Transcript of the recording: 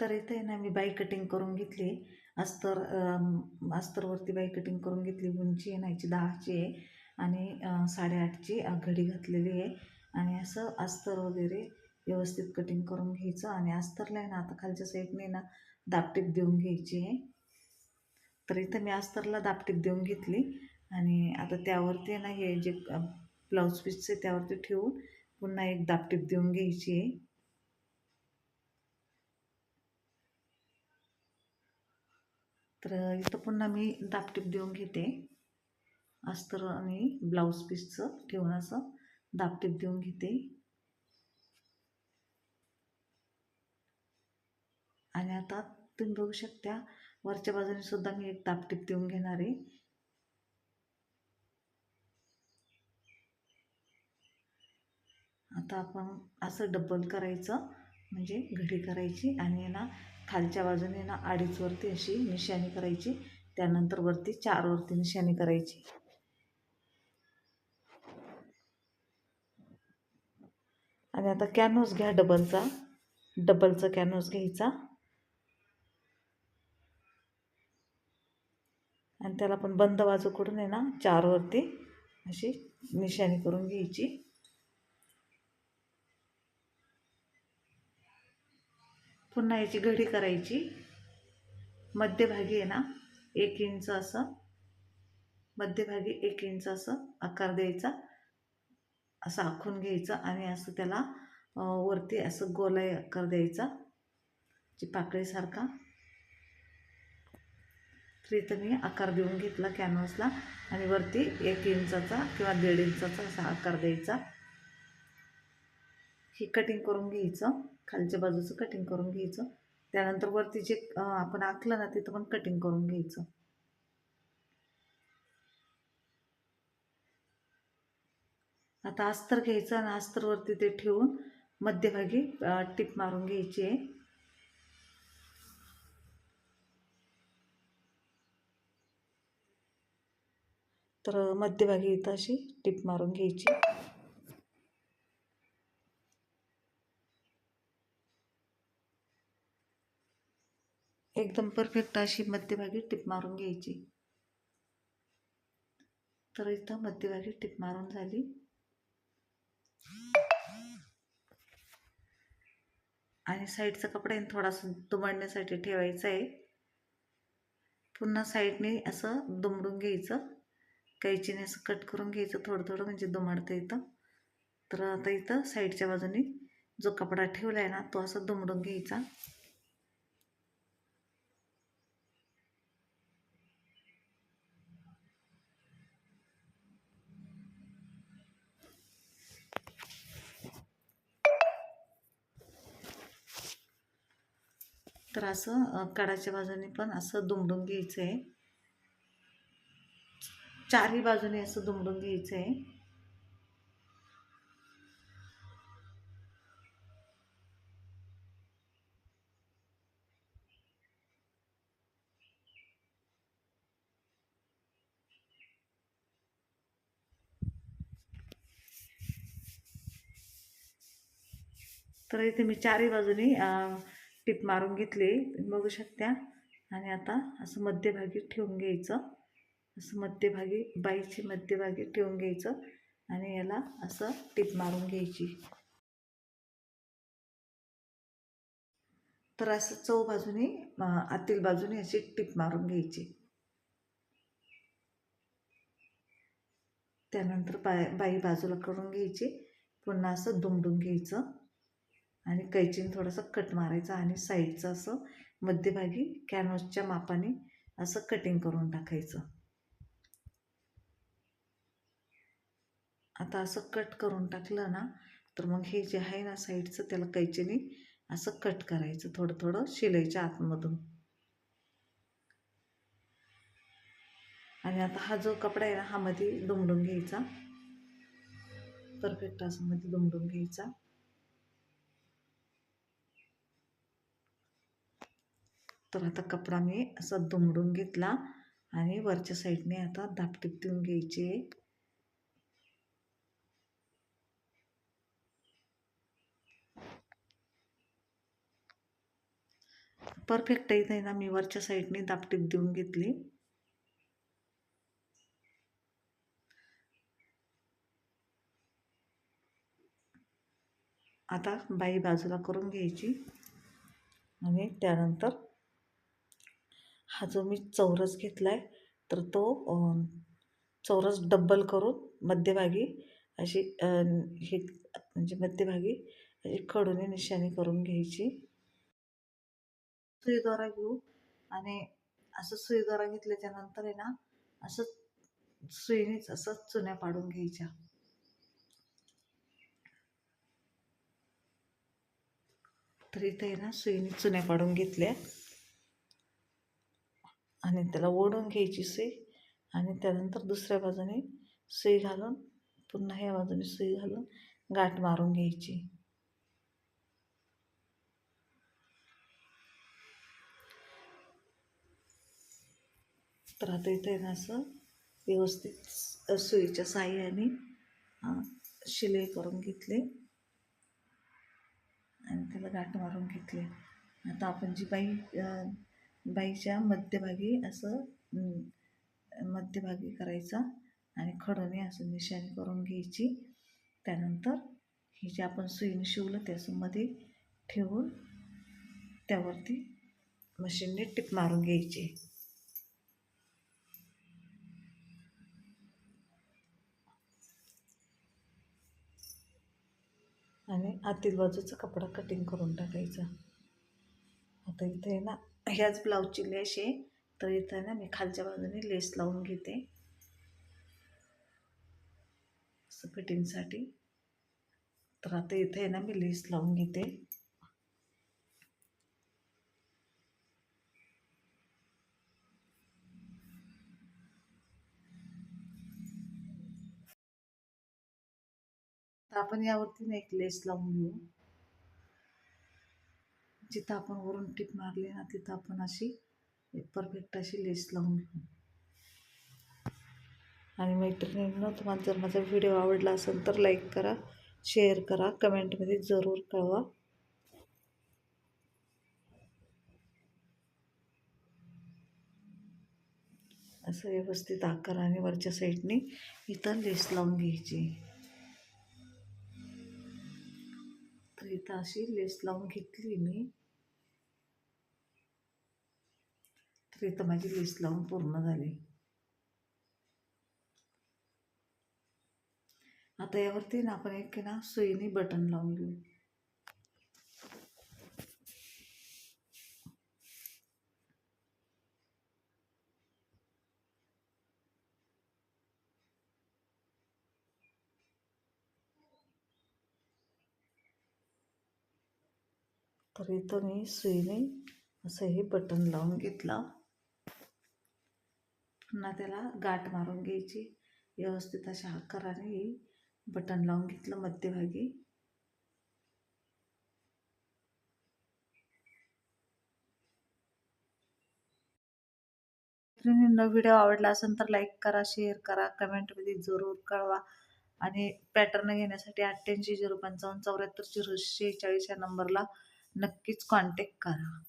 तर इथे आहे ना मी बाई कटिंग करून घेतली. अस्तर अस्तरवरती बाई कटिंग करून घेतली. उंची आहे ना याची दहाची आहे. आणि साडेआठची घडी घातलेली आहे. आणि असं अस्तर वगैरे व्यवस्थित कटिंग करून घ्यायचं. आणि अस्तरला आहे ना आता खालच्या साईडने ना दापटीप देऊन घ्यायची आहे. तर इथं मी अस्तरला दापटीप देऊन घेतली. आणि आता त्यावरती ना हे जे ब्लाऊज पीसचे त्यावरती ठेवून पुन्हा एक दापटीप देऊन घ्यायची आहे. तर इथं पुन्हा मी दापटीप देऊन घेते. अस्तर आणि ब्लाऊज पीसचं ठेवून असं दापटीप देऊन घेते. आणि आता तुम्ही बघू शकता वरच्या बाजूने सुद्धा मी एक दापटीप देऊन घेणार आहे. आता आपण असं डबल करायचं म्हणजे घडी करायची आणि ना खालच्या बाजूने ना अडीचवरती अशी निशाणी करायची त्यानंतर वरती चारवरती निशाणी करायची. आणि आता कॅनव्हस घ्या डबलचा डबलचा कॅनव्हस घ्यायचा. आणि त्याला पण बंद बाजूकडून आहे ना चारवरती अशी निशाणी करून घ्यायची. पुन्हा याची घडी करायची. मध्यभागी आहे ना एक इंच असं मध्यभागी एक इंच असं आकार द्यायचा असं आखून घ्यायचं आणि असं त्याला वरती असं गोलाई आकार द्यायचा जी पाकळीसारखा तर इथं मी आकार देऊन घेतला कॅनव्हासला आणि वरती एक इंचाचा किंवा दीड इंचाचा असा आकार द्यायचा. ही कटिंग करून घ्यायचं. खालच्या बाजूचं कटिंग करून घ्यायचं. त्यानंतर वरती जे आपण आखलं ना तिथं पण कटिंग करून घ्यायचं. आता अस्तर घ्यायचं आणि अस्तरवरती ते ठेवून मध्यभागी टिप मारून घ्यायची आहे. तर मध्यभागी इथं अशी टिप मारून घ्यायची. एकदम परफेक्ट अशी मध्यभागी टिप मारून घ्यायची. तर इथं मध्यभागी टिप मारून झाली. आणि साईडचा कपडा थोडासा दुमडण्यासाठी ठेवायचा आहे. पुन्हा साईडने असं दुमडून घ्यायचं. कैचीने असं कट करून घ्यायचं थोडं थोडं म्हणजे दुमडतं इथं. तर आता इथं साईडच्या बाजूने जो कपडा ठेवला आहे ना तो असा दुमडून घ्यायचा. तर असं कडाच्या बाजूने पण असं दुमडून घ्यायचं आहे चारही बाजूने असं दुमडून घ्यायचं आहे तर इथे मी चारही बाजूनी टीप मारून घेतली तुम्ही बघू शकता. आणि आता असं मध्यभागी ठेवून घ्यायचं. असं मध्यभागी बाईची मध्यभागी ठेवून घ्यायचं आणि याला असं टीप मारून घ्यायची. तर असं चौ बाजूने आतील बाजूने अशी टीप मारून घ्यायची. त्यानंतर बाय बाई बाजूला करून घ्यायची. पुन्हा असं दुमडून घ्यायचं. आणि कैचीने थोडंसं कट मारायचं आणि साईडचं असं मध्यभागी कॅनव्हासच्या मापाने असं कटिंग करून टाकायचं. आता असं कट करून टाकलं ना तर मग हे जे आहे ना साईडचं त्याला कैचीने असं कट करायचं थोडं थोडं शिलाईच्या आतमधून. आणि आता हा जो कपडा आहे ना हा मध्ये दुमडून घ्यायचा. परफेक्ट असं मध्ये दुमडून घ्यायचा. तर आता कपडा मी असा दुमडून घेतला आणि वरच्या साईडने आता दापटीप देऊन घ्यायची आहे. परफेक्ट येत आहे ना मी वरच्या साईडने दापटीप देऊन घेतली. आता बाई बाजूला करून घ्यायची आणि त्यानंतर हा जो मी चौरस घेतला आहे तर तो चौरस डब्बल करून मध्यभागी अशी हे म्हणजे मध्यभागी अशी खडूने निशाणी करून घ्यायची. सुईद्वारा घेऊ आणि असं सुईद्वारा घेतल्याच्या नंतर आहे ना असं सुईनेच असं चुन्या पाडून घ्यायच्या. तर इथे आहे ना सुईने चुन्या पाडून घेतल्या. आणि त्याला ओढून घ्यायची सुई आणि त्यानंतर दुसऱ्या बाजूने सुई घालून पुन्हा ह्या बाजूने सुई घालून गाठ मारून घ्यायची. तर आता इथे ना असं व्यवस्थित सुईच्या साह्याने शिलाई करून घेतली. आणि त्याला गाठ मारून घेतली. आता आपण जी बाई बाईच्या मध्यभागी असं मध्यभागी करायचा आणि खडोने असं निशाणी करून घ्यायची. त्यानंतर हे जे आपण सुईने शिवलं त्या सुमध्ये ठेवून त्यावरती मशीनने टिप मारून घ्यायची. आणि आतील बाजूचा कपडा कटिंग करून टाकायचा. आता इथे आहे ना ह्याच ब्लाऊजची लेस आहे. तर इथं आहे ना मी खालच्या बाजूने लेस लावून घेते. असं फिटिंगसाठी. तर आता इथे आहे ना मी लेस लावून घेते. तर आपण यावरती ना एक लेस लावून घेऊ. जिथं आपण वरून टिप मारली ना तिथं आपण अशी परफेक्ट अशी लेस लावून घेऊ. आणि मैत्रिणींनो तुम्हाला जर माझा व्हिडिओ आवडला असेल तर लाईक करा शेअर करा कमेंटमध्ये जरूर कळवा. असं व्यवस्थित आकाराने वरच्या साईडने इथं लेस लावून घ्यायची. इथं अशी लेस लावून घेतली मी. तर इथं माझी लेस लावून पूर्ण झाली. आता यावरती ना आपण एक ना सुईने बटन लावून घेऊ. तर इथं मी सुईने असं हे बटन लावून घेतलं. पुन्हा त्याला गाठ मारून घ्यायची. व्यवस्थित अशा आकाराने बटन लावून घेतलं मध्यभागी. मैत्रिणींनो व्हिडिओ आवडला असेल तर लाईक करा शेअर करा कमेंटमध्ये जरूर कळवा. आणि पॅटर्न घेण्यासाठी अठ्ठ्याऐंशी झिरो पंचावन्न चौऱ्याहत्तर झिरो शेहेचाळीस या नंबरला नक्कीच कॉन्टॅक्ट करा.